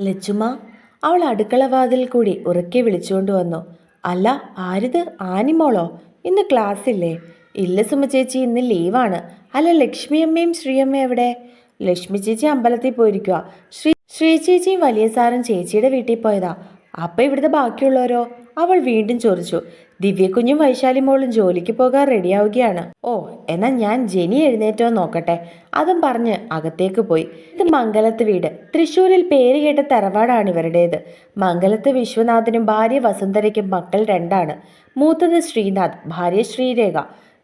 ലച്ചുമ അവൾ അടുക്കള വാതിൽ കൂടി ഉറക്കെ വിളിച്ചുകൊണ്ട് വന്നു. അല്ല ആരിത്? ആനിമോളോ ഇന്ന് ക്ലാസ് ഇല്ലേ ഇല്ല സുമ ചേച്ചി ഇന്ന് ലീവാണ്. അല്ല ലക്ഷ്മി അമ്മയും ശ്രീയമ്മ എവിടെ? ലക്ഷ്മി ചേച്ചി അമ്പലത്തിൽ പോയിരിക്കുക ശ്രീ ശ്രീ ചേച്ചിയും വലിയ സാറും ചേച്ചിയുടെ വീട്ടിൽ പോയതാ. അപ്പം ഇവിടുത്തെ ബാക്കിയുള്ളവരോ? അവൾ വീണ്ടും ചോദിച്ചു ദിവ്യക്കുഞ്ഞും വൈശാലി മോളും ജോലിക്ക് പോകാൻ റെഡിയാവുകയാണ്. ഓ എന്നാ ഞാൻ ജെനി എഴുന്നേറ്റോ നോക്കട്ടെ. അതും പറഞ്ഞ് അകത്തേക്ക് പോയി. ഇത് മംഗലത്ത് വീട്. തൃശ്ശൂരിൽ പേര് കേട്ട തറവാടാണ് ഇവരുടേത്. മംഗലത്ത് വിശ്വനാഥനും ഭാര്യ വസുന്ധരയ്ക്കും മക്കൾ രണ്ടാണ്. മൂത്തത് ശ്രീനാഥ് ഭാര്യ ശ്രീരേഖ.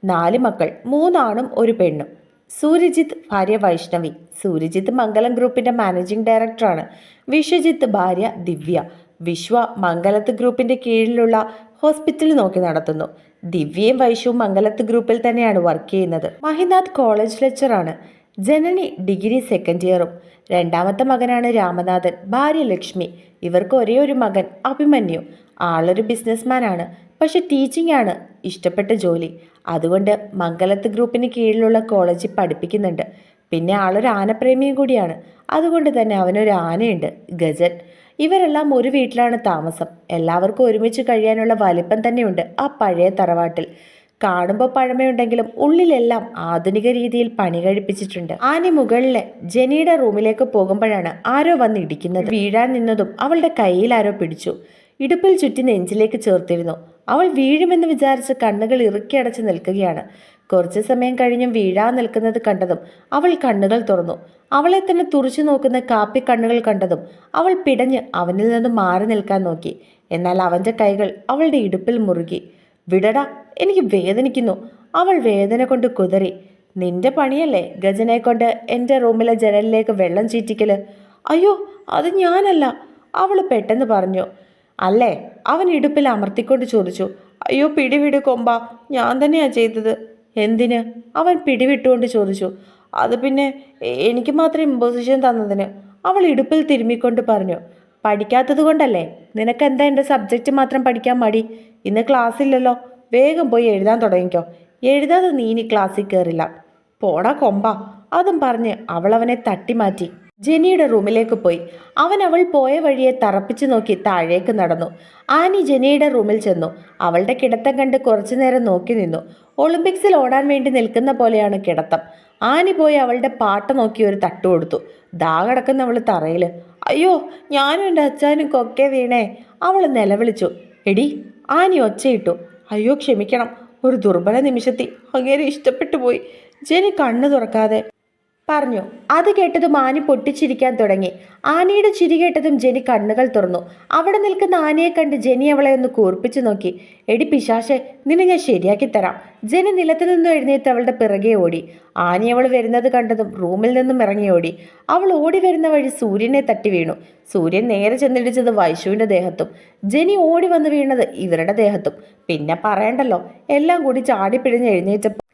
നാല് മക്കൾ മൂന്നാണും ഒരു പെണ്ണും. സൂര്യജിത്ത് ഭാര്യ വൈഷ്ണവി. സൂര്യജിത്ത് മംഗലം ഗ്രൂപ്പിന്റെ മാനേജിംഗ് ഡയറക്ടറാണ്. വിശ്വജിത്ത് ഭാര്യ ദിവ്യ. വിശ്വ മംഗലത്ത് ഗ്രൂപ്പിന്റെ കീഴിലുള്ള ഹോസ്പിറ്റൽ നോക്കി നടത്തുന്നു. ദിവ്യയും വൈശുവും മംഗലത്ത് ഗ്രൂപ്പിൽ തന്നെയാണ് വർക്ക് ചെയ്യുന്നത്. മഹിനാഥ് കോളേജ് ലെക്ചറാണ്. ജനനി ഡിഗ്രി സെക്കൻഡ് ഇയറും. രണ്ടാമത്തെ മകനാണ് രാമനാഥൻ. ഭാര്യ ലക്ഷ്മി. ഇവർക്ക് ഒരേ ഒരു മകൻ അഭിമന്യു. ആളൊരു ബിസിനസ്മാനാണ്. പക്ഷെ ടീച്ചിങ് ആണ് ഇഷ്ടപ്പെട്ട ജോലി. അതുകൊണ്ട് മംഗലത്ത് ഗ്രൂപ്പിന് കീഴിലുള്ള കോളേജിൽ പഠിപ്പിക്കുന്നുണ്ട്. പിന്നെ ആളൊരു ആനപ്രേമിയും കൂടിയാണ്. അതുകൊണ്ട് തന്നെ അവനൊരു ആനയുണ്ട് ഗജൻ. ഇവരെല്ലാം ഒരു വീട്ടിലാണ് താമസം. എല്ലാവർക്കും ഒരുമിച്ച് കഴിയാനുള്ള വലിപ്പം തന്നെയുണ്ട് ആ പഴയ തറവാട്ടിൽ. കാണുമ്പോൾ പഴമയുണ്ടെങ്കിലും ഉള്ളിലെല്ലാം ആധുനിക രീതിയിൽ പണി കഴിപ്പിച്ചിട്ടുണ്ട്. ആനി മുകളിലെ ജെനിയുടെ റൂമിലേക്ക് പോകുമ്പോഴാണ് ആരോ വന്ന് ഇടിക്കുന്നത്. വീഴാൻ നിന്നതും അവളുടെ കയ്യിൽ ആരോ പിടിച്ചു. ഇടുപ്പിൽ ചുറ്റി നെഞ്ചിലേക്ക് ചേർത്തിരുന്നു. അവൾ വീഴുമെന്ന് വിചാരിച്ച് കണ്ണുകൾ ഇറുക്കി അടച്ച് നിൽക്കുകയാണ്. കുറച്ചു സമയം കഴിഞ്ഞും വീഴാൻ നിൽക്കുന്നത് കണ്ടതും അവൾ കണ്ണുകൾ തുറന്നു. അവളെ തന്നെ തുറച്ചു നോക്കുന്ന കാപ്പി കണ്ണുകൾ കണ്ടതും അവൾ പിടഞ്ഞ് അവനിൽ നിന്ന് മാറി നിൽക്കാൻ നോക്കി. എന്നാൽ അവന്റെ കൈകൾ അവളുടെ ഇടുപ്പിൽ മുറുകി. വിടടാ എനിക്ക് വേദനിക്കുന്നു. അവൾ വേദന കൊണ്ട് കുതറി. നിന്റെ പണിയല്ലേ ഗജനെ കൊണ്ട് എന്റെ റൂമിലെ ജനലിലേക്ക് വെള്ളം ചീറ്റിക്കൽ? അയ്യോ അത് ഞാനല്ല അവൾ പെട്ടെന്ന് പറഞ്ഞു. അല്ലേ? അവൻ ഇടുപ്പിൽ അമർത്തിക്കൊണ്ട് ചോദിച്ചു. അയ്യോ പിടിവിട് കൊമ്പ ഞാൻ തന്നെയാ ചെയ്തത്. എന്തിന്? അവൻ പിടിവിട്ടുകൊണ്ട് ചോദിച്ചു. അത് പിന്നെ എനിക്ക് മാത്രം ഇമ്പോസിഷൻ തന്നതിന്. അവൾ ഇടുപ്പിൽ തിരുമ്മിക്കൊണ്ട് പറഞ്ഞു. പഠിക്കാത്തത് കൊണ്ടല്ലേ? നിനക്ക് എന്താ എന്റെ സബ്ജക്റ്റ് മാത്രം പഠിക്കാൻ മടി? ഇന്ന് ക്ലാസ് ഇല്ലല്ലോ. വേഗം പോയി എഴുതാൻ തുടങ്ങിക്കോ. എഴുതാതെ നീ ഇനി ക്ലാസ്സിൽ കയറില്ല പോടാ കൊമ്പ. അതും പറഞ്ഞ് അവൾ അവനെ തട്ടിമാറ്റി. ജെനിയുടെ റൂമിലേക്ക് പോയി. അവൻ അവൾ പോയ വഴിയെ തറപ്പിച്ചു നോക്കി താഴേക്ക് നടന്നു. ആനി ജെനിയുടെ റൂമിൽ ചെന്നു. അവളുടെ കിടത്തം കണ്ട് കുറച്ചു നേരം നോക്കി നിന്നു. ഒളിമ്പിക്സിൽ ഓടാൻ വേണ്ടി നിൽക്കുന്ന പോലെയാണ് കിടത്തം. ആനി പോയി അവളുടെ പാട്ട് നോക്കി ഒരു തട്ടു കൊടുത്തു. ദാ കിടക്കുന്ന അവൾ തറയിൽ അയ്യോ ഞാനും എന്റെ അച്ഛനും കൊക്കെ വീണേ. അവൾ നിലവിളിച്ചു. എടി ആനി ഒച്ചയിട്ടു. അയ്യോ ക്ഷമിക്കണം. ഒരു ദുർബല നിമിഷത്തിൽ അങ്ങേരെ ഇഷ്ടപ്പെട്ടു പോയി. ജെനി കണ്ണു തുറക്കാതെ പറഞ്ഞു അത് കേട്ടതും ആനി പൊട്ടിച്ചിരിക്കാൻ തുടങ്ങി. ആനയുടെ ചിരി കേട്ടതും ജെനി കണ്ണുകൾ തുറന്നു. അവിടെ നിൽക്കുന്ന ആനയെ കണ്ട് ജെനി അവളെ ഒന്ന് കൂർപ്പിച്ചു നോക്കി. എടി പിശാശെ നിന്നെ ഞാൻ ശരിയാക്കി തരാം. ജെനി നിലത്തു നിന്നും എഴുന്നേറ്റ് അവളുടെ പിറകെ ഓടി. ആനി അവൾ വരുന്നത് കണ്ടതും റൂമിൽ നിന്നും ഇറങ്ങി ഓടി. അവൾ ഓടി വരുന്ന വഴി സൂര്യനെ തട്ടി വീണു. സൂര്യൻ നേരെ ചെന്നിടിച്ചത് വൈശുവിന്റെ ദേഹത്തും. ജെനി ഓടി വന്ന് വീണത് ഇവരുടെ ദേഹത്തും. പിന്നെ പറയണ്ടല്ലോ എല്ലാം കൂടി ചാടിപ്പിഴിഞ്ഞ് എഴുന്നേറ്റപ്പോൾ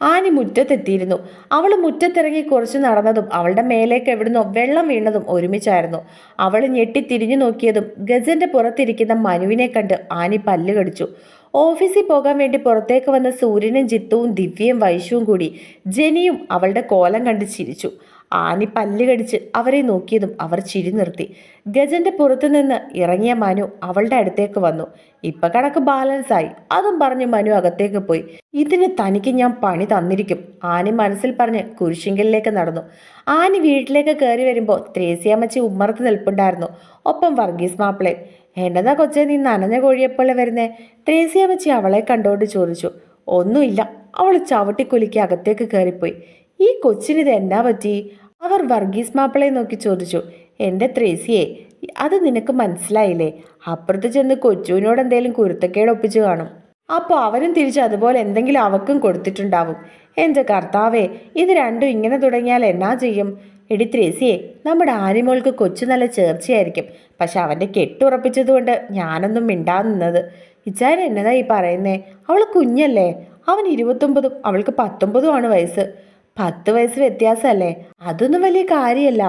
ആനി മുറ്റത്തെത്തിയിരുന്നു. അവൾ മുറ്റത്തിറങ്ങി കുറച്ച് നടന്നതും അവളുടെ മേലേക്ക് എവിടുന്നോ വെള്ളം വീണതും ഒരുമിച്ചായിരുന്നു. അവൾ ഞെട്ടി തിരിഞ്ഞു നോക്കിയതും ഗജന്റെ പുറത്തിരിക്കുന്ന മനുവിനെ കണ്ട് ആനി പല്ല് കടിച്ചു. ഓഫീസിൽ പോകാൻ വേണ്ടി പുറത്തേക്ക് വന്ന സൂര്യനും ജിത്തുവും ദിവ്യയും വൈശുവും കൂടി ജനിയും അവളുടെ കോലം കണ്ട് ചിരിച്ചു. ആനി പല്ല് കടിച്ച് അവരെ നോക്കിയതും അവർ ചിരി നിർത്തി. ഗജന്റെ പുറത്തു നിന്ന് ഇറങ്ങിയ മനു അവളുടെ അടുത്തേക്ക് വന്നു. ഇപ്പൊ കണക്ക് ബാലൻസ് ആയി. അതും പറഞ്ഞ് മനു അകത്തേക്ക് പോയി. ഇതിന് തനിക്ക് ഞാൻ പണി തന്നിരിക്കും. ആനി മനസ്സിൽ പറഞ്ഞ് കുരിശിങ്കലിലേക്ക് നടന്നു. ആനി വീട്ടിലേക്ക് കയറി വരുമ്പോൾ ത്രേസ്യാമ്മച്ചി ഉമ്മറത്ത് നിൽപ്പുണ്ടായിരുന്നു. ഒപ്പം വർഗീസ് മാപ്പിളെ. എന്നതാ കൊച്ചെ നീ നനഞ്ഞ കോഴിയെപ്പോലെ വരുന്നേ? ത്രേസ്യാമ്മച്ചി അവളെ കണ്ടോണ്ട് ചോദിച്ചു. ഒന്നുമില്ല. അവൾ ചവിട്ടിക്കുലുക്കി അകത്തേക്ക് കയറിപ്പോയി ഈ കൊച്ചിനിത് എന്നാ പറ്റി? അവർ വർഗീസ് മാപ്പിളയെ നോക്കി ചോദിച്ചു. എന്റെ ത്രേസിയെ അത് നിനക്ക് മനസ്സിലായില്ലേ? അപ്പുറത്ത് ചെന്ന് കൊച്ചുവിനോട് എന്തെങ്കിലും കുരുത്തക്കേട് ഒപ്പിച്ചു കാണും. അപ്പോൾ അവനും തിരിച്ച് അതുപോലെ എന്തെങ്കിലും അവക്കും കൊടുത്തിട്ടുണ്ടാവും. എന്റെ കർത്താവേ ഇത് രണ്ടും ഇങ്ങനെ തുടങ്ങിയാൽ എന്നാ ചെയ്യും? എടി ത്രേസിയെ നമ്മുടെ ആനിമോൾക്ക് കൊച്ചു നല്ല ചേർച്ചയായിരിക്കും. പക്ഷെ അവന്റെ കെട്ടുറപ്പിച്ചതുകൊണ്ട് ഞാനൊന്നും മിണ്ടാ നിന്നത്. ഇച്ചാൻ എന്നതാ ഈ പറയുന്നേ? അവൾ കുഞ്ഞല്ലേ? അവൻ ഇരുപത്തൊമ്പതും അവൾക്ക് പത്തൊമ്പതുമാണ് വയസ്സ്. പത്ത് വയസ്സ് വ്യത്യാസമല്ലേ? അതൊന്നും വലിയ കാര്യമല്ല.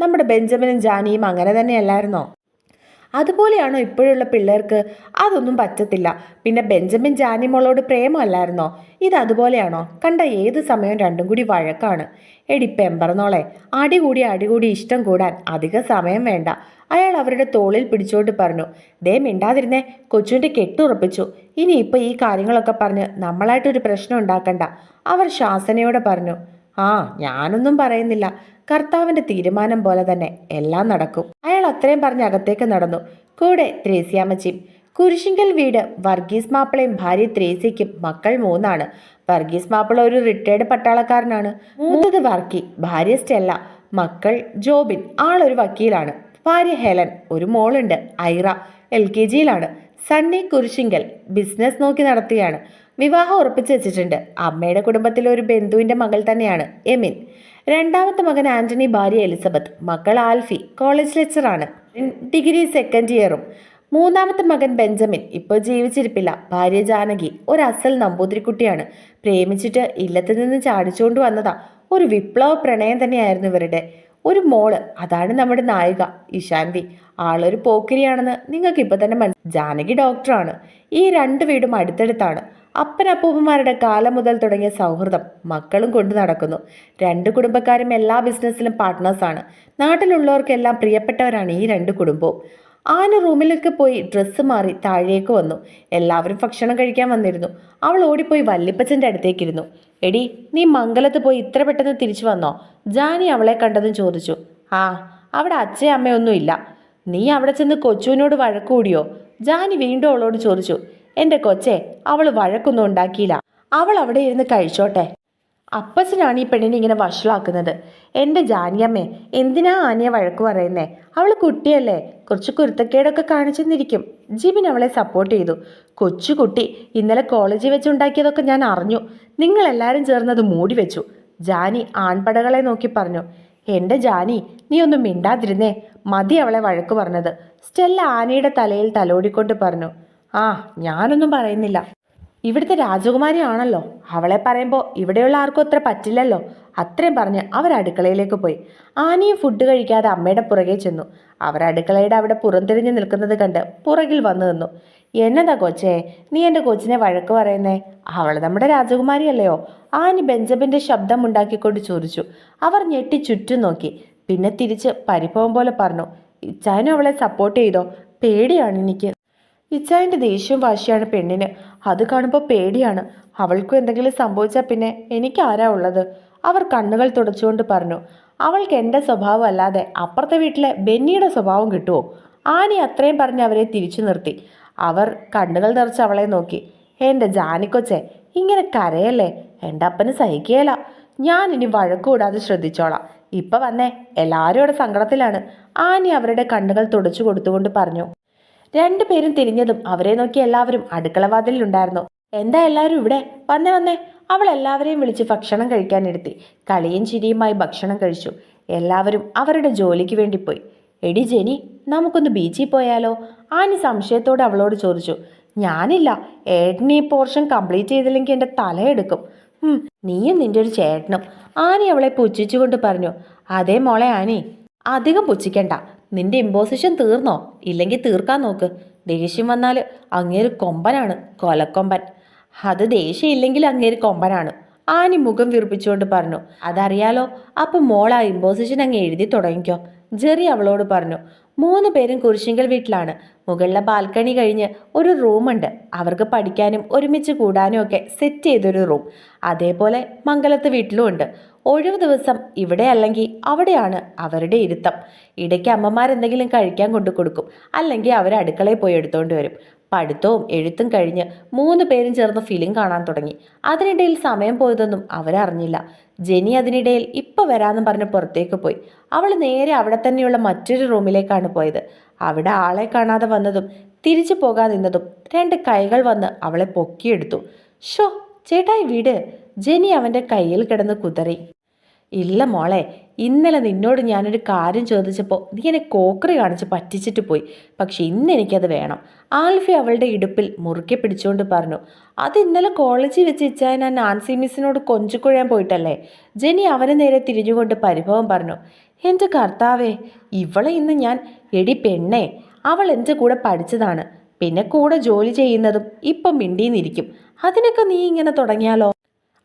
നമ്മുടെ ബെഞ്ചമിനും ജാനിയും അങ്ങനെ തന്നെയല്ലായിരുന്നോ? അതുപോലെയാണോ ഇപ്പോഴുള്ള പിള്ളേർക്ക്? അതൊന്നും പറ്റത്തില്ല. പിന്നെ ബെഞ്ചമിൻ ജാനിമോളോട് പ്രേമമല്ലായിരുന്നോ? ഇത് അതുപോലെയാണോ? കണ്ട ഏത് സമയവും രണ്ടും കൂടി വഴക്കാണ്. എടി പെമ്പറന്നോളെ അടികൂടി അടികൂടി ഇഷ്ടം കൂടാൻ അധിക സമയം വേണ്ട. അയാൾ അവരുടെ തോളിൽ പിടിച്ചോണ്ട് പറഞ്ഞു ദേ മിണ്ടാതിരുന്നേ കൊച്ചുവിന്റെ കെട്ടുറപ്പിച്ചു ഇനി ഇപ്പൊ ഈ കാര്യങ്ങളൊക്കെ പറഞ്ഞ് നമ്മളായിട്ടൊരു പ്രശ്നം ഉണ്ടാക്കണ്ട. അവർ ശാസനയോടെ പറഞ്ഞു ആ ഞാനൊന്നും പറയുന്നില്ല. കർത്താവിന്റെ തീരുമാനം പോലെ തന്നെ എല്ലാം നടക്കും. അയാൾ അത്രയും പറഞ്ഞ് അകത്തേക്ക് നടന്നു. കൂടെ ത്രേസ്യാമ്മച്ചിയും കുരിശിങ്കൽ വീട് വർഗീസ് മാപ്പിളയും ഭാര്യ ത്രേസ്യയ്ക്കും മക്കൾ മൂന്നാണ്. വർഗീസ് മാപ്പിള ഒരു റിട്ടയർഡ് പട്ടാളക്കാരനാണ്. മൂത്തത് വർക്കി ഭാര്യ സ്റ്റെല്ല മക്കൾ ജോബിൻ ആളൊരു വക്കീലാണ്. ഭാര്യ ഹെലൻ ഒരു മോളുണ്ട് ഐറ എൽ കെ ജിയിലാണ്. സണ്ണി കുരിശിങ്കൽ ബിസിനസ് നോക്കി നടത്തുകയാണ് വിവാഹം ഉറപ്പിച്ചു വെച്ചിട്ടുണ്ട്. അമ്മയുടെ കുടുംബത്തിലെ ഒരു ബന്ധുവിന്റെ മകൾ തന്നെയാണ് എമിൻ. രണ്ടാമത്തെ മകൻ ആന്റണി ഭാര്യ എലിസബത്ത്. മക്കൾ ആൽഫി കോളേജ് ലെക്ചറാണ്. ഡിഗ്രി സെക്കൻഡ് ഇയറും. മൂന്നാമത്തെ മകൻ ബെഞ്ചമിൻ. ഇപ്പോൾ ജീവിച്ചിരിപ്പില്ല. ഭാര്യ ജാനകി ഒരു അസൽ നമ്പൂതിരിക്കുട്ടിയാണ്. പ്രേമിച്ചിട്ട് ഇല്ലത്തിൽ നിന്ന് ചാടിച്ചുകൊണ്ട് വന്നതാ. ഒരു വിപ്ലവ പ്രണയം തന്നെയായിരുന്നു ഇവരുടെ. ഒരു മോൾ അതാണ് നമ്മുടെ നായിക. ഇശാന്തി ആളൊരു പോക്കിരിയാണെന്ന് നിങ്ങൾക്ക് ഇപ്പം തന്നെ മനസ്സിലായി ജാനകി ഡോക്ടറാണ് ഈ രണ്ട് വീടും അടുത്തടുത്താണ്. അപ്പനപ്പൂപ്പന്മാരുടെ കാലം മുതൽ തുടങ്ങിയ സൗഹൃദം മക്കളും കൊണ്ടു നടക്കുന്നു. രണ്ട് കുടുംബക്കാരും എല്ലാ ബിസിനസ്സിലും പാർട്ട്നേഴ്സാണ് നാട്ടിലുള്ളവർക്കെല്ലാം പ്രിയപ്പെട്ടവരാണ് ഈ രണ്ട് കുടുംബവും. ആന റൂമിലേക്ക് പോയി ഡ്രസ്സ് മാറി താഴേക്ക് വന്നു. എല്ലാവരും ഭക്ഷണം കഴിക്കാൻ വന്നിരുന്നു. അവൾ ഓടിപ്പോയി വല്ലിപ്പച്ചന്റെ അടുത്തേക്കിരുന്നു എടി നീ മംഗലത്ത് പോയി ഇത്ര പെട്ടെന്ന് തിരിച്ചു വന്നോ? ജാനി അവളെ കണ്ടതും ചോദിച്ചു. ആ അവിടെ അച്ഛയും അമ്മയൊന്നുമില്ല. നീ അവിടെ ചെന്ന് കൊച്ചുവിനോട് വഴക്കൂടിയോ ജാനി വീണ്ടും അവളോട് ചോദിച്ചു. എന്റെ കൊച്ചെ അവൾ വഴക്കൊന്നും ഉണ്ടാക്കിയില്ല. അവൾ അവിടെ ഇരുന്ന് കഴിച്ചോട്ടെ. അപ്പച്ചനാണ് ഈ പെണ്ണിനെ ഇങ്ങനെ വഷളാക്കുന്നത്. എന്റെ ജാനിയമ്മേ എന്തിനാ ആനയെ വഴക്ക് പറയുന്നേ? അവൾ കുട്ടിയല്ലേ കുറച്ച് കുരുത്തക്കേടൊക്കെ കാണിച്ചെന്നിരിക്കും ജിബിൻ അവളെ സപ്പോർട്ട് ചെയ്തു. കൊച്ചുകുട്ടി ഇന്നലെ കോളേജിൽ വെച്ചുണ്ടാക്കിയതൊക്കെ ഞാൻ അറിഞ്ഞു. നിങ്ങളെല്ലാവരും ചേർന്നത് മൂടി വെച്ചു. ജാനി ആൺപടകളെ നോക്കി പറഞ്ഞു. എന്റെ ജാനി നീ ഒന്നും മിണ്ടാതിരുന്നേ. മതി അവളെ വഴക്ക് പറഞ്ഞത്. സ്റ്റെല്ല ആനയുടെ തലയിൽ തലോടിക്കൊണ്ട് പറഞ്ഞു. ആ ഞാനൊന്നും പറയുന്നില്ല. ഇവിടുത്തെ രാജകുമാരിയാണല്ലോ. അവളെ പറയുമ്പോൾ ഇവിടെയുള്ള ആർക്കും അത്ര പറ്റില്ലല്ലോ. അത്രയും പറഞ്ഞ് അവർ അടുക്കളയിലേക്ക് പോയി. ആനയും ഫുഡ് കഴിക്കാതെ അമ്മയുടെ പുറകെ ചെന്നു. അവർ അടുക്കളയുടെ അവിടെ പുറംതിരിഞ്ഞ് നിൽക്കുന്നത് കണ്ട് പുറകിൽ വന്നു നിന്നു. എന്നതാ കൊച്ചേ നീ എന്റെ കൊച്ചിനെ വഴക്ക് പറയുന്നേ? അവൾ നമ്മുടെ രാജകുമാരിയല്ലയോ? ആനി ബെഞ്ചമിന്റെ ശബ്ദം ഉണ്ടാക്കിക്കൊണ്ട് ചോദിച്ചു. അവർ ഞെട്ടി ചുറ്റും നോക്കി. പിന്നെ തിരിച്ച് പരിഭവം പോലെ പറഞ്ഞു. ഇച്ചാനും അവളെ സപ്പോർട്ട് ചെയ്തോ? പേടിയാണ് എനിക്ക്. ഇച്ചായന്റെ ദേഷ്യവും വാശിയാണ് പെണ്ണിന്. അത് കാണുമ്പോൾ പേടിയാണ്. അവൾക്കും എന്തെങ്കിലും സംഭവിച്ചാൽ പിന്നെ എനിക്ക് ആരാ ഉള്ളത്? അവർ കണ്ണുകൾ തുടച്ചുകൊണ്ട് പറഞ്ഞു. അവൾക്ക് എന്റെ സ്വഭാവം അല്ലാതെ അപ്പുറത്തെ വീട്ടിലെ ബെന്നിയുടെ സ്വഭാവം കിട്ടുമോ ആനി അത്രയും പറഞ്ഞ് അവരെ തിരിച്ചു നിർത്തി. അവർ കണ്ണുകൾ നിറച്ച് അവളെ നോക്കി. എന്റെ ജാനിക്കൊച്ചെ ഇങ്ങനെ കരയല്ലേ? എന്റെ അപ്പന് സഹിക്കുകയില്ല ഞാൻ ഇനി വഴക്കൂടാതെ ശ്രദ്ധിച്ചോളാം. ഇപ്പൊ വന്നേ എല്ലാവരും ഇവിടെ സങ്കടത്തിലാണ്. ആനി അവരുടെ കണ്ണുകൾ തുടച്ചു കൊടുത്തുകൊണ്ട് പറഞ്ഞു. രണ്ടുപേരും തിരിഞ്ഞതും അവരെ നോക്കി എല്ലാവരും അടുക്കളവാതിലുണ്ടായിരുന്നു എന്താ എല്ലാവരും ഇവിടെ? വന്നേ വന്നേ. അവൾ എല്ലാവരെയും വിളിച്ച് ഭക്ഷണം കഴിക്കാനിരുത്തി കളിയും ചിരിയുമായി ഭക്ഷണം കഴിച്ചു. എല്ലാവരും അവരുടെ ജോലിക്ക് വേണ്ടി പോയി. എടി ജെനി നമുക്കൊന്ന് ബീച്ചിൽ പോയാലോ? ആനി സംശയത്തോടെ അവളോട് ചോദിച്ചു. ഞാനില്ല. ഏട്ടനീ പോർഷൻ കംപ്ലീറ്റ് ചെയ്തില്ലെങ്കിൽ എന്റെ തലയെടുക്കും നീയും നിന്റെ ഒരു ചേട്ടനും. ആനി അവളെ പുച്ഛിച്ചുകൊണ്ട് പറഞ്ഞു. അതേ മോളെ ആനി അധികം പുച്ഛിക്കണ്ട. നിന്റെ ഇമ്പോസിഷൻ തീർന്നോ? ഇല്ലെങ്കിൽ തീർക്കാൻ നോക്ക്. ദേഷ്യം വന്നാൽ അങ്ങേര് കൊമ്പനാണ് കൊലക്കൊമ്പൻ. അത് ദേഷ്യം ഇല്ലെങ്കിൽ അങ്ങേര് കൊമ്പനാണ്. ആനി മുഖം വിറുപ്പിച്ചുകൊണ്ട് പറഞ്ഞു അതറിയാലോ അപ്പോൾ മോൾ ആ ഇമ്പോസിഷൻ അങ്ങ് എഴുതി തുടങ്ങിക്കോ. ജെറി അവളോട് പറഞ്ഞു മൂന്ന് പേരും കുരിശിങ്കൽ വീട്ടിലാണ്. മുകളിലെ ബാൽക്കണി കഴിഞ്ഞ് ഒരു റൂമുണ്ട് അവർക്ക് പഠിക്കാനും ഒരുമിച്ച് കൂടാനും ഒക്കെ സെറ്റ് ചെയ്തൊരു റൂം അതേപോലെ മംഗലത്ത് വീട്ടിലും ഉണ്ട്. ഒഴിവ് ദിവസം ഇവിടെ അല്ലെങ്കിൽ അവിടെയാണ് അവരുടെ ഇരുത്തം. ഇടയ്ക്ക് അമ്മമാരെന്തെങ്കിലും കഴിക്കാൻ കൊണ്ടു കൊടുക്കും. അല്ലെങ്കിൽ അവർ അടുക്കളയിൽ പോയി എടുത്തുകൊണ്ട് വരും. പഠിത്തവും എഴുത്തും കഴിഞ്ഞ് മൂന്ന് പേരും ചേർന്ന് ഫിലിം കാണാൻ തുടങ്ങി. അതിനിടയിൽ സമയം പോയതൊന്നും അവരറിഞ്ഞില്ല. ജെനി അതിനിടയിൽ ഇപ്പം വരാമെന്ന് പറഞ്ഞ് പുറത്തേക്ക് പോയി. അവൾ നേരെ അവിടെ തന്നെയുള്ള മറ്റൊരു റൂമിലേക്കാണ് പോയത്. അവിടെ ആളെ കാണാതെ വന്നതും തിരിച്ചു പോകാൻ നിന്നതും രണ്ട് കൈകൾ വന്ന് അവളെ പൊക്കിയെടുത്തു. ഷോ ചേട്ടായി വീട്. ജെനി അവന്റെ കയ്യിൽ കിടന്ന് കുതറി. ഇല്ല മോളെ ഇന്നലെ നിന്നോട് ഞാനൊരു കാര്യം ചോദിച്ചപ്പോൾ നീ എന്നെ കോക്കറി കാണിച്ച് പറ്റിച്ചിട്ട് പോയി. പക്ഷെ ഇന്ന് എനിക്കത് വേണം. ആൽഫി അവളുടെ ഇടുപ്പിൽ മുറുക്കി പിടിച്ചുകൊണ്ട് പറഞ്ഞു അത് ഇന്നലെ കോളേജിൽ വെച്ച് ഇച്ചായ ഞാൻ നാൻസി മിസ്സിനോട് കൊഞ്ചിക്കുഴയാൻ പോയിട്ടല്ലേ? ജെനി അവനെ നേരെ തിരിഞ്ഞുകൊണ്ട് പരിഭവം പറഞ്ഞു എന്റെ കർത്താവേ ഇവളെ ഇന്ന് ഞാൻ എടി പെണ്ണേ അവൾ എന്റെ കൂടെ പഠിച്ചതാണ്. പിന്നെ കൂടെ ജോലി ചെയ്യുന്നതും ഇപ്പം മിണ്ടിന്നിരിക്കും. അതിനൊക്കെ നീ ഇങ്ങനെ തുടങ്ങിയാലോ?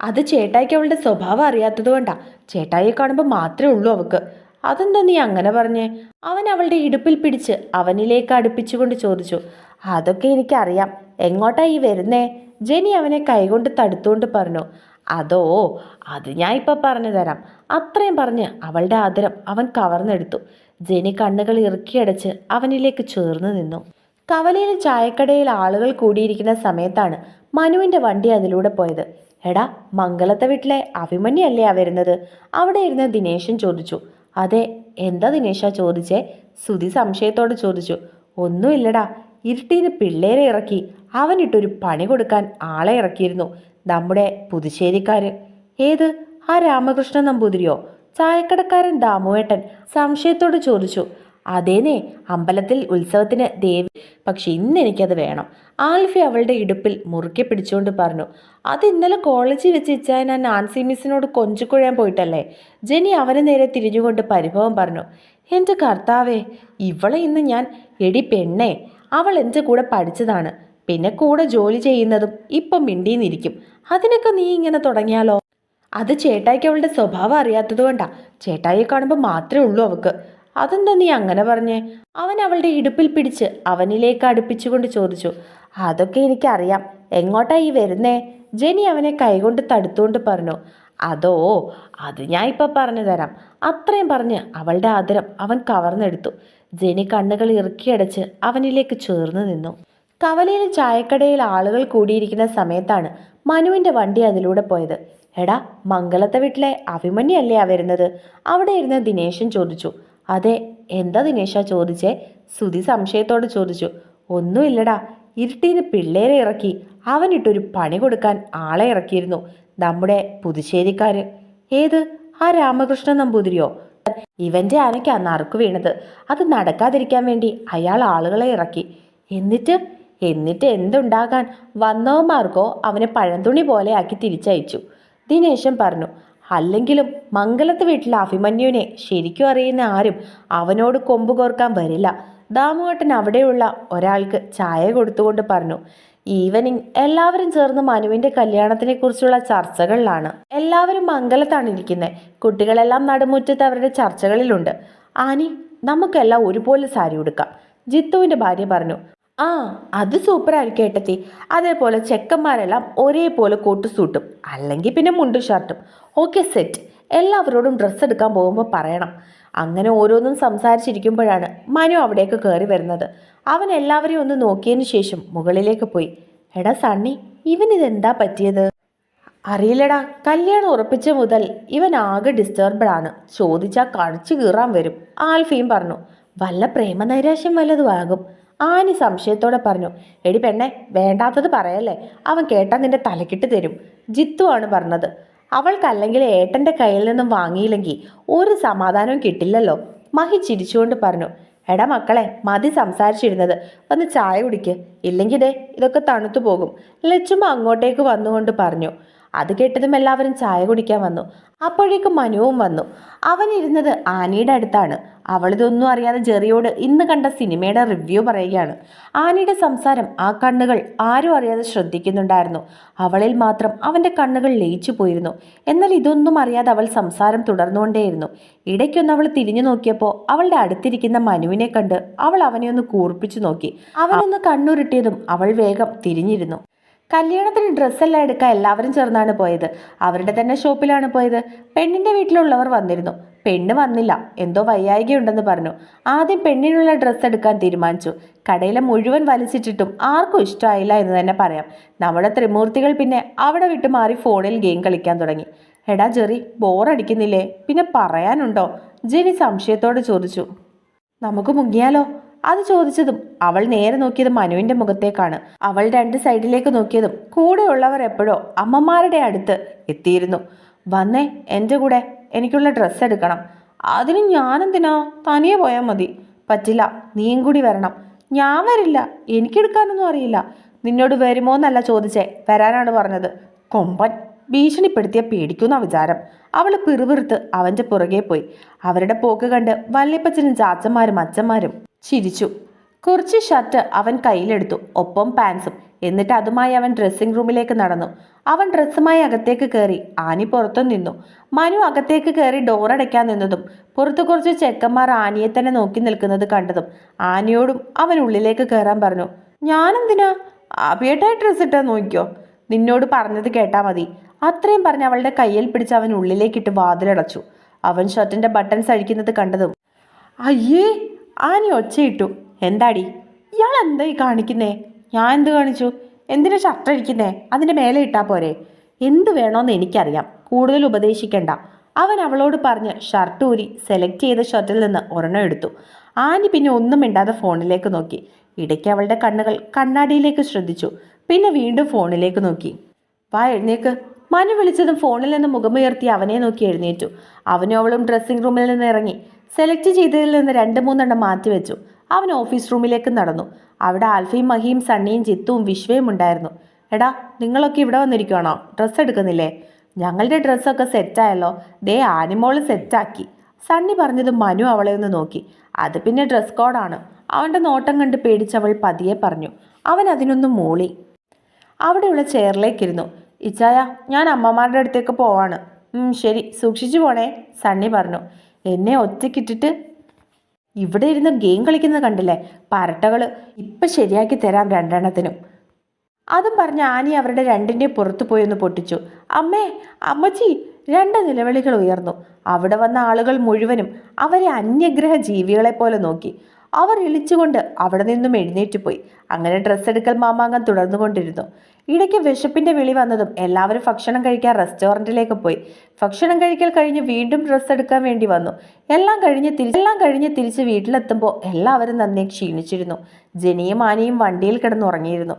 അത് ചേട്ടായിക്ക് അവളുടെ സ്വഭാവം അറിയാത്തത് കൊണ്ടാ. ചേട്ടായിയെ കാണുമ്പോൾ മാത്രമേ ഉള്ളൂ അവക്ക്. അതെന്താ നീ അങ്ങനെ പറഞ്ഞേ? അവൻ അവളുടെ ഇടുപ്പിൽ പിടിച്ച് അവനിലേക്ക് അടുപ്പിച്ചുകൊണ്ട് ചോദിച്ചു. അതൊക്കെ എനിക്കറിയാം. എങ്ങോട്ടാ ഈ വരുന്നേ? ജെനി അവനെ കൈകൊണ്ട് തടുത്തുകൊണ്ട് പറഞ്ഞു. അതോ അത് ഞാൻ ഇപ്പം പറഞ്ഞു തരാം. അത്രയും പറഞ്ഞ് അവളുടെ ആദരം അവൻ കവർന്നെടുത്തു. ജെനി കണ്ണുകൾ ഇറുക്കിയടച്ച് അവനിലേക്ക് ചേർന്ന് നിന്നു. കവലയിൽ ചായക്കടയിൽ ആളുകൾ കൂടിയിരിക്കുന്ന സമയത്താണ് മനുവിന്റെ വണ്ടി അതിലൂടെ പോയത്. എടാ മംഗളത്തെ വീട്ടിലെ അഭിമന്യല്ലേ ആ വരുന്നത്? അവിടെ ഇരുന്ന് ദിനേശൻ ചോദിച്ചു. അതെ എന്താ ദിനേശ ചോദിച്ചേ? സുധി സംശയത്തോട് ചോദിച്ചു. ഒന്നുമില്ലടാ ഇരുട്ടീന് പിള്ളേരെ ഇറക്കി. അവനിട്ടൊരു പണി കൊടുക്കാൻ ആളെ ഇറക്കിയിരുന്നു. നമ്മുടെ പുതുശ്ശേരിക്കാര് ഏത്? ആ രാമകൃഷ്ണൻ നമ്പൂതിരിയോ? ചായക്കടക്കാരൻ ദാമുവേട്ടൻ സംശയത്തോട് ചോദിച്ചു. അതേനേ അമ്പലത്തിൽ ഉത്സവത്തിന് ദേവി. പക്ഷെ ഇന്ന് എനിക്കത് വേണം. ആൽഫി അവളുടെ ഇടുപ്പിൽ മുറുക്കി പിടിച്ചുകൊണ്ട് പറഞ്ഞു അത് ഇന്നലെ കോളേജിൽ വെച്ച് ഇച്ചാൻ ഞാൻ നാൻസി മിസ്സിനോട് കൊഞ്ചുകുഴയാൻ പോയിട്ടല്ലേ? ജെനി അവന് നേരെ തിരിഞ്ഞുകൊണ്ട് പരിഭവം പറഞ്ഞു എന്റെ കർത്താവേ ഇവളെ ഇന്ന് ഞാൻ എടി പെണ്ണേ അവൾ എന്റെ കൂടെ പഠിച്ചതാണ്. പിന്നെ കൂടെ ജോലി ചെയ്യുന്നതും ഇപ്പം മിണ്ടിന്നിരിക്കും. അതിനൊക്കെ നീ ഇങ്ങനെ തുടങ്ങിയാലോ? അത് ചേട്ടായിക്ക് അവളുടെ സ്വഭാവം അറിയാത്തത് കൊണ്ടാ. ചേട്ടായിയെ കാണുമ്പോൾ മാത്രമേ ഉള്ളൂ അവക്ക്. അതെന്താ നീ അങ്ങനെ പറഞ്ഞേ? അവൻ അവളുടെ ഇടുപ്പിൽ പിടിച്ച് അവനിലേക്ക് അടുപ്പിച്ചുകൊണ്ട് ചോദിച്ചു അതൊക്കെ എനിക്കറിയാം. എങ്ങോട്ടാ ഈ വരുന്നേ? ജെനി അവനെ കൈകൊണ്ട് തടുത്തുകൊണ്ട് പറഞ്ഞു അതോ അത് ഞാൻ ഇപ്പം പറഞ്ഞു തരാം. അത്രയും പറഞ്ഞ് അവളുടെ ആദരം അവൻ കവർന്നെടുത്തു. ജെനി കണ്ണുകൾ ഇറുക്കിയടച്ച് അവനിലേക്ക് ചേർന്ന് നിന്നു. കവലയിൽ ചായക്കടയിൽ ആളുകൾ കൂടിയിരിക്കുന്ന സമയത്താണ് മനുവിന്റെ വണ്ടി അതിലൂടെ പോയത്. എടാ മംഗളത്തെ വീട്ടിലെ അഭിമന്യല്ലേ ആ വരുന്നത്? അവിടെ ഇരുന്ന് ദിനേശൻ ചോദിച്ചു അതെ എന്താ ദിനേശ ചോദിച്ചേ? സുധി സംശയത്തോടെ ചോദിച്ചു. ഒന്നുമില്ലടാ ഇരുട്ടീന് പിള്ളേരെ ഇറക്കി. അവനിട്ടൊരു പണി കൊടുക്കാൻ ആളെ ഇറക്കിയിരുന്നു. നമ്മുടെ പുതുശ്ശേരിക്കാര് ഏത്? ആ രാമകൃഷ്ണൻ നമ്പൂതിരിയോ? ഇവന്റെ ആനയ്ക്കാ നറുക്ക് വീണത്. അത് നടക്കാതിരിക്കാൻ വേണ്ടി അയാൾ ആളുകളെ ഇറക്കി. എന്നിട്ട്? എന്നിട്ട് എന്തുണ്ടാകാൻ? വന്നവന്മാർക്കോ അവനെ പഴന്തുണി പോലെ ആക്കി തിരിച്ചയച്ചു. ദിനേശൻ പറഞ്ഞു അല്ലെങ്കിലും മംഗലത്ത് വീട്ടിലെ അഭിമന്യുവിനെ ശരിക്കും അറിയുന്ന ആരും അവനോട് കൊമ്പ് കോർക്കാൻ വരില്ല. ദാമുവേട്ടൻ അവിടെയുള്ള ഒരാൾക്ക് ചായ കൊടുത്തുകൊണ്ട് പറഞ്ഞു ഈവനിങ് എല്ലാവരും ചേർന്ന് മനുവിന്റെ കല്യാണത്തിനെ കുറിച്ചുള്ള ചർച്ചകളിലാണ്. എല്ലാവരും മംഗലത്താണ് ഇരിക്കുന്നത്. കുട്ടികളെല്ലാം നടുമുറ്റത്ത് അവരുടെ ചർച്ചകളിലുണ്ട്. ആനി നമുക്കെല്ലാം ഒരുപോലെ സാരി ഉടുക്കാം. ജിത്തുവിന്റെ ഭാര്യ പറഞ്ഞു ആ അത് സൂപ്പറായിരിക്കും ഏട്ടത്തി. അതേപോലെ ചെക്കന്മാരെല്ലാം ഒരേപോലെ കോട്ട് സൂട്ടും. അല്ലെങ്കിൽ പിന്നെ മുണ്ടും ഷർട്ടും. Okay set. എല്ലാവരോടും ഡ്രസ്സ് എടുക്കാൻ പോകുമ്പോൾ പറയണം. അങ്ങനെ ഓരോന്നും സംസാരിച്ചിരിക്കുമ്പോഴാണ് മനു അവിടേക്ക് കയറി വരുന്നത്. അവൻ എല്ലാവരെയും ഒന്ന് നോക്കിയതിന് ശേഷം മുകളിലേക്ക് പോയി. എടാ സണ്ണി ഇവൻ ഇതെന്താ പറ്റിയത്? അറിയില്ലടാ. കല്യാണം ഉറപ്പിച്ച മുതൽ ഇവൻ ആകെ ഡിസ്റ്റർബ്ഡ് ആണ്. ചോദിച്ചാൽ കടിച്ചു കീറാൻ വരും. ആൽഫിയും പറഞ്ഞു വല്ല പ്രേമനൈരാശ്യം വല്ലതും ആകും. ആനി സംശയത്തോടെ പറഞ്ഞു എടി പെണ്ണെ വേണ്ടാത്തത് പറയല്ലേ? അവൻ കേട്ടാൽ നിന്റെ തലക്കിട്ട് തരും. ജിത്തു ആണ് പറഞ്ഞത്. അവൾക്കല്ലെങ്കിൽ ഏട്ടന്റെ കയ്യിൽ നിന്നും വാങ്ങിയില്ലെങ്കിൽ ഒരു സമാധാനവും കിട്ടില്ലല്ലോ. മഹി ചിരിച്ചുകൊണ്ട് പറഞ്ഞു എടാ മക്കളെ മതി സംസാരിച്ചിരുന്നത്. ഒന്ന് ചായ കുടിക്ക്. ഇല്ലെങ്കിൽ ഇതേ ഇതൊക്കെ തണുത്തു പോകും ലച്ചുമ്മ അങ്ങോട്ടേക്ക് വന്നുകൊണ്ട് പറഞ്ഞു അത് കേട്ടതും എല്ലാവരും ചായ കുടിക്കാൻ വന്നു. അപ്പോഴേക്കും മനുവും വന്നു. അവൻ ഇരുന്നത് ആനിയുടെ അടുത്താണ്. അവളിതൊന്നും അറിയാതെ ജെറിയോട് ഇന്ന് കണ്ട സിനിമയുടെ റിവ്യൂ പറയുകയാണ്. ആനയുടെ സംസാരം ആ കണ്ണുകൾ ആരും അറിയാതെ ശ്രദ്ധിക്കുന്നുണ്ടായിരുന്നു. അവളിൽ മാത്രം അവന്റെ കണ്ണുകൾ ലയിച്ചു പോയിരുന്നു. എന്നാൽ ഇതൊന്നും അറിയാതെ അവൾ സംസാരം തുടർന്നുകൊണ്ടേയിരുന്നു. ഇടയ്ക്കൊന്ന് അവൾ തിരിഞ്ഞു നോക്കിയപ്പോൾ അവളുടെ അടുത്തിരിക്കുന്ന മനുവിനെ കണ്ട് അവൾ അവനെ ഒന്ന് കൂർപ്പിച്ചു നോക്കി. അവനൊന്ന് കണ്ണുരുട്ടിയതും അവൾ വേഗം തിരിഞ്ഞിരുന്നു. കല്യാണത്തിന് ഡ്രസ്സെല്ലാം എടുക്കാൻ എല്ലാവരും ചേർന്നാണ് പോയത്. അവരുടെ തന്നെ ഷോപ്പിലാണ് പോയത്. പെണ്ണിന്റെ വീട്ടിലുള്ളവർ വന്നിരുന്നു. പെണ്ണ് വന്നില്ല. എന്തോ വയ്യായികയുണ്ടെന്ന് പറഞ്ഞു. ആദ്യം പെണ്ണിനുള്ള ഡ്രസ്സ് എടുക്കാൻ തീരുമാനിച്ചു. കടയിലെ മുഴുവൻ വലിച്ചിട്ടിട്ടും ആർക്കും ഇഷ്ടമായില്ല എന്ന് തന്നെ പറയാം. നമ്മുടെ ത്രിമൂർത്തികൾ പിന്നെ അവിടെ വിട്ട് മാറി ഫോണിൽ ഗെയിം കളിക്കാൻ തുടങ്ങി. എടാ ജെറി ബോറടിക്കുന്നില്ലേ? പിന്നെ പറയാനുണ്ടോ? ജെനി സംശയത്തോടെ ചോദിച്ചു. നമുക്ക് മുങ്ങിയാലോ? അത് ചോദിച്ചതും അവൾ നേരെ നോക്കിയത് മനുവിന്റെ മുഖത്തേക്കാണ്. അവൾ രണ്ട് സൈഡിലേക്ക് നോക്കിയതും കൂടെയുള്ളവർ എപ്പോഴോ അമ്മമാരുടെ അടുത്ത് എത്തിയിരുന്നു. വന്നേ എന്റെ കൂടെ എനിക്കുള്ള ഡ്രസ്സ് എടുക്കണം. അതിന് ഞാനെന്തിനാ? തനിയെ പോയാൽ മതി. പറ്റില്ല നീയും കൂടി വരണം. ഞാൻ വരില്ല. എനിക്കെടുക്കാനൊന്നും അറിയില്ല. നിന്നോട് വരുമോ എന്നല്ല ചോദിച്ചേ. വരാനാണ് പറഞ്ഞത്. കൊമ്പൻ ഭീഷണിപ്പെടുത്തിയ പേടിക്കുന്ന വിചാരം. അവൾ പിറുപിറുത്ത് അവന്റെ പുറകെ പോയി. അവരുടെ പോക്ക് കണ്ട് വല്യപ്പച്ചനും ചാച്ചന്മാരും അച്ഛന്മാരും ചിരിച്ചു. കുറച്ച് ഷർട്ട് അവൻ കയ്യിലെടുത്തു. ഒപ്പം പാൻസും. എന്നിട്ട് അതുമായി അവൻ ഡ്രസ്സിംഗ് റൂമിലേക്ക് നടന്നു. അവൻ ഡ്രസ്സുമായി അകത്തേക്ക് കയറി. ആനി പുറത്തു നിന്നു. മനു അകത്തേക്ക് കയറി ഡോറടയ്ക്കാൻ നിന്നതും പുറത്തു കുറച്ച് ചെക്കന്മാർ ആനിയെ തന്നെ നോക്കി നിൽക്കുന്നത് കണ്ടതും ആനിയോടും അവൻ ഉള്ളിലേക്ക് കയറാൻ പറഞ്ഞു ഞാനെന്തിനാ? അഭിയേട്ടായി ഡ്രസ്സ് ഇട്ടാ നോക്കിയോ നിന്നോട് പറഞ്ഞത് കേട്ടാ മതി. അത്രയും പറഞ്ഞ് അവളുടെ കയ്യിൽ പിടിച്ച് അവൻ ഉള്ളിലേക്കിട്ട് വാതിലടച്ചു. അവൻ ഷർട്ടിന്റെ ബട്ടൺസ് അഴിക്കുന്നത് കണ്ടതും അയ്യേ ആനി ഒച്ചയിട്ടു. എന്താടി? ഇയാൾ എന്തായി കാണിക്കുന്നേ? ഞാൻ എന്ത് കാണിച്ചു? എന്തിനാ ഷർട്ട് അടിക്കുന്നേ അതിന്റെ മേലെ ഇട്ടാ പോരെ. എന്ത് വേണോന്ന് എനിക്കറിയാം. കൂടുതൽ ഉപദേശിക്കണ്ട. അവൻ അവളോട് പറഞ്ഞ് ഷർട്ട് ഊരി സെലക്ട് ചെയ്ത ഷർട്ടിൽ നിന്ന് ഒരെണ്ണം എടുത്തു. ആനി പിന്നെ ഒന്നും മിണ്ടാതെ ഫോണിലേക്ക് നോക്കി. ഇടയ്ക്ക് അവളുടെ കണ്ണുകൾ കണ്ണാടിയിലേക്ക് ശ്രദ്ധിച്ചു. പിന്നെ വീണ്ടും ഫോണിലേക്ക് നോക്കി. വാ എഴുന്നേക്ക്. മനു വിളിച്ചതും ഫോണിൽ നിന്ന് മുഖമുയർത്തി അവനെ നോക്കി എഴുന്നേറ്റു. അവനും അവളും ഡ്രസ്സിംഗ് റൂമിൽ നിന്ന് ഇറങ്ങി. സെലക്ട് ചെയ്തതിൽ നിന്ന് രണ്ട് മൂന്നെണ്ണം മാറ്റിവെച്ചു. അവൻ ഓഫീസ് റൂമിലേക്ക് നടന്നു. അവിടെ ആൽഫയും മഹിയും സണ്ണിയും ജിത്തുവും വിശ്വയും ഉണ്ടായിരുന്നു. എടാ നിങ്ങളൊക്കെ ഇവിടെ വന്നിരിക്കുവാണോ? ഡ്രസ്സ് എടുക്കുന്നില്ലേ? ഞങ്ങളുടെ ഡ്രസ്സൊക്കെ സെറ്റായല്ലോ. ദേ ആനിമോൾ സെറ്റാക്കി. സണ്ണി പറഞ്ഞത് മനു അവളെ ഒന്ന് നോക്കി. അത് പിന്നെ ഡ്രസ് കോഡാണ്. അവന്റെ നോട്ടം കണ്ട് പേടിച്ചവൾ പതിയെ പറഞ്ഞു. അവൻ അതിനൊന്നും മൂളി. അവിടെയുള്ള ചെയറിലേക്കിരുന്നു ഇച്ചായ ഞാൻ അമ്മമാരുടെ അടുത്തേക്ക് പോവാണ്. "ഉം, ശരി. സൂക്ഷിച്ചു പോണേ സണ്ണി പറഞ്ഞു. എന്നെ ഒറ്റയ്ക്കിട്ടിട്ട് ഇവിടെ ഇരുന്ന് ഗെയിം കളിക്കുന്നത് കണ്ടില്ലേ? പരട്ടകൾ ഇപ്പം ശരിയാക്കി തരാം രണ്ടെണ്ണത്തിനും. അതും പറഞ്ഞ് ആനി അവരുടെ രണ്ടിന്റെ പുറത്തു പോയൊന്ന് പൊട്ടിച്ചു. അമ്മേ അമ്മച്ചി രണ്ട് നിലവിളികൾ ഉയർന്നു. അവിടെ വന്ന ആളുകൾ മുഴുവനും അവരെ അന്യഗ്രഹ ജീവികളെ പോലെ നോക്കി. അവർ ഇളിച്ചുകൊണ്ട് അവിടെ നിന്നും എഴുന്നേറ്റ് പോയി അങ്ങനെ ഡ്രസ്സ് എടുക്കൽ മാമാങ്കം തുടർന്നുകൊണ്ടിരുന്നു. ഇടയ്ക്ക് വിശപ്പിന്റെ വിളി വന്നതും എല്ലാവരും ഭക്ഷണം കഴിക്കാൻ റെസ്റ്റോറന്റിലേക്ക് പോയി. ഭക്ഷണം കഴിക്കൽ കഴിഞ്ഞ് വീണ്ടും ഡ്രസ്സ് എടുക്കാൻ വേണ്ടി വന്നു. എല്ലാം കഴിഞ്ഞ് തിരിച്ച് എല്ലാം കഴിഞ്ഞ് തിരിച്ച് വീട്ടിലെത്തുമ്പോൾ എല്ലാവരും നന്നേ ക്ഷീണിച്ചിരുന്നു. ജനിയും ആനിയും വണ്ടിയിൽ കിടന്നുറങ്ങിയിരുന്നു.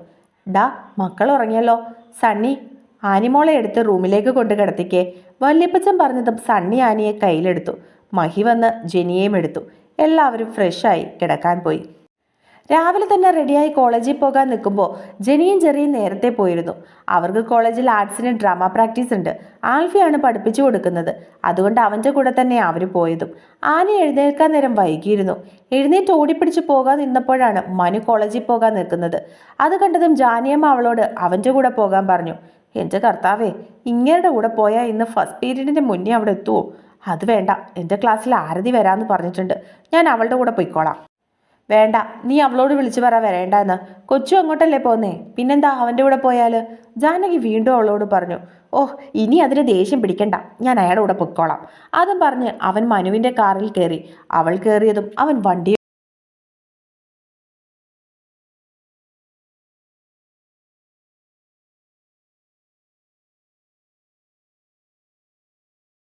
ഡാ മക്കൾ ഉറങ്ങിയല്ലോ. സണ്ണി ആനിമോളെ എടുത്ത് റൂമിലേക്ക് കൊണ്ട് കിടത്തിക്കേ. വല്യപ്പച്ചൻ പറഞ്ഞതും സണ്ണി ആനിയെ കയ്യിലെടുത്തു. മഹി വന്ന് ജനിയേയും എടുത്തു. എല്ലാവരും ഫ്രഷായി കിടക്കാൻ പോയി. രാവിലെ തന്നെ റെഡിയായി കോളേജിൽ പോകാൻ നിൽക്കുമ്പോൾ ജെനിയും ജെറിയും നേരത്തെ പോയിരുന്നു. അവർക്ക് കോളേജിൽ ആർട്സിന് ഡ്രാമ പ്രാക്ടീസ് ഉണ്ട്. ആൽഫിയാണ് പഠിപ്പിച്ചു കൊടുക്കുന്നത്. അതുകൊണ്ട് അവന്റെ കൂടെ തന്നെ അവർ പോയതും. ആനി എഴുന്നേൽക്കാൻ നേരം വൈകിയിരുന്നു. എഴുന്നേറ്റ് ഓടിപ്പിടിച്ച് പോകാൻ നിന്നപ്പോഴാണ് മനു കോളേജിൽ പോകാൻ നിൽക്കുന്നത്. അത് കണ്ടതും ജാനിയമ്മ അവളോട് അവന്റെ കൂടെ പോകാൻ പറഞ്ഞു. എന്റെ കർത്താവേ ഇങ്ങേരുടെ കൂടെ പോയാൽ ഇന്ന് ഫസ്റ്റ് പീരീഡിന്റെ മുന്നേ അവിടെ എത്തുമോ അത് വേണ്ട. എന്റെ ക്ലാസ്സിൽ ആരതി വരാമെന്ന് പറഞ്ഞിട്ടുണ്ട്. ഞാൻ അവളുടെ കൂടെ പോയിക്കോളാം. വേണ്ട. നീ അവളോട് വിളിച്ചു പറ വരേണ്ട എന്ന് കൊച്ചു അങ്ങോട്ടല്ലേ പോന്നേ? പിന്നെന്താ അവന്റെ കൂടെ പോയാൽ ജാനകി വീണ്ടും അവളോട് പറഞ്ഞു ഓഹ് ഇനി അതിന് ദേഷ്യം പിടിക്കണ്ട. ഞാൻ അയാളുടെ കൂടെ പൊയ്ക്കോളാം. അതും പറഞ്ഞ് അവൻ മനുവിന്റെ കാറിൽ കയറി അവൾ കയറിയതും അവൻ വണ്ടി